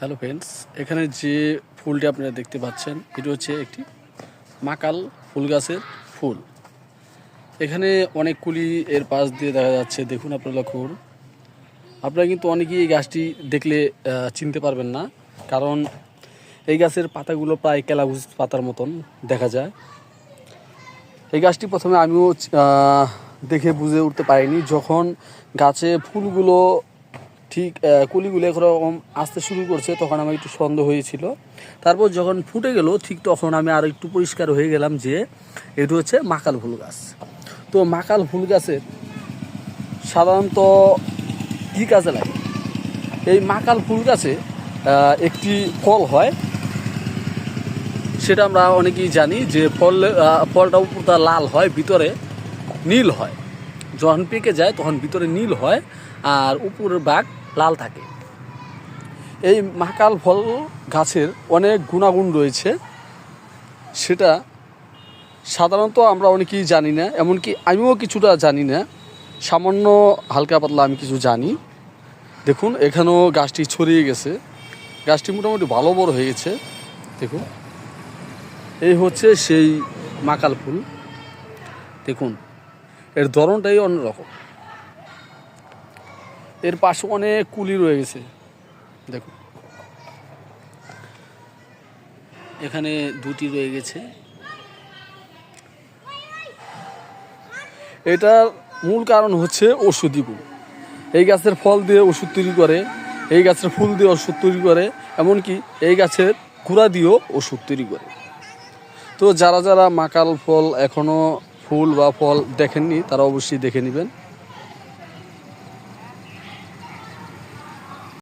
Hello friends এখানে যে ফুলটি আপনারা দেখতে পাচ্ছেন, এটি হচ্ছে একটি মাকাল ফুল গাছের ফুল। এখানে অনেক কুলি এর পাশ দিয়ে দেখা যাচ্ছে। দেখুন আপনারা লক্ষ্য আপনারা কিন্তু অনেকেই এই গাছটি দেখলে চিনতে পারবেন না। কারণ এই গাছের পাতাগুলো প্রায় কেলাগুজ পাতার মতন দেখা যায়। এই গাছটি প্রথমে আমিও দেখে বুঝে উঠতে পারিনি। যখন গাছে ফুলগুলো ঠিক কুলিগুলো এরকম আসতে শুরু করছে, তখন আমার একটু সন্দেহ হয়েছিল। তারপর যখন ফুটে গেল, ঠিক তখন আমি আর একটু পরিষ্কার হয়ে গেলাম যে এটি হচ্ছে মাকাল ফুল গাছ। তো মাকাল ফুল গাছের সাধারণত কী কাজে লাগে? এই মাকাল ফুল গাছে একটি ফল হয়, সেটা আমরা অনেকেই জানি যে ফল ফলটা উপরটা লাল হয়, ভিতরে নীল হয়। যখন পেকে যায়, তখন ভিতরে নীল হয়, আর উপরের ভাগ লাল থাকে। এই মাকাল ফল গাছের অনেক গুণাগুণ রয়েছে। সেটা সাধারণত আমরা অনেকেই জানি না, এমনকি আমিও কিছুটা জানি না। সামান্য হালকা পাতলা আমি কিছু জানি। দেখুন, এখানেও গাছটি ছড়িয়ে গেছে। গাছটি মোটামুটি ভালো বড় হয়ে গেছে। দেখুন, এই হচ্ছে সেই মাকাল ফুল। দেখুন, এর ধরনটাই অন্যরকম। এর পাশে অনেক কুলি রয়ে গেছে। দেখুন। এখানে দুটি রয়ে গেছে। এটার মূল কারণ হচ্ছে ওষুধি গুণ। এই গাছের ফল দিয়ে ওষুধ তৈরি করে, এই গাছের ফুল দিয়ে ওষুধ তৈরি করে, এমনকি এই গাছের কুড়া দিয়েও ওষুধ তৈরি করে। তো যারা যারা মাকাল ফল এখনও ফুল বা ফল দেখেননি, তারা অবশ্যই দেখে নেবেন।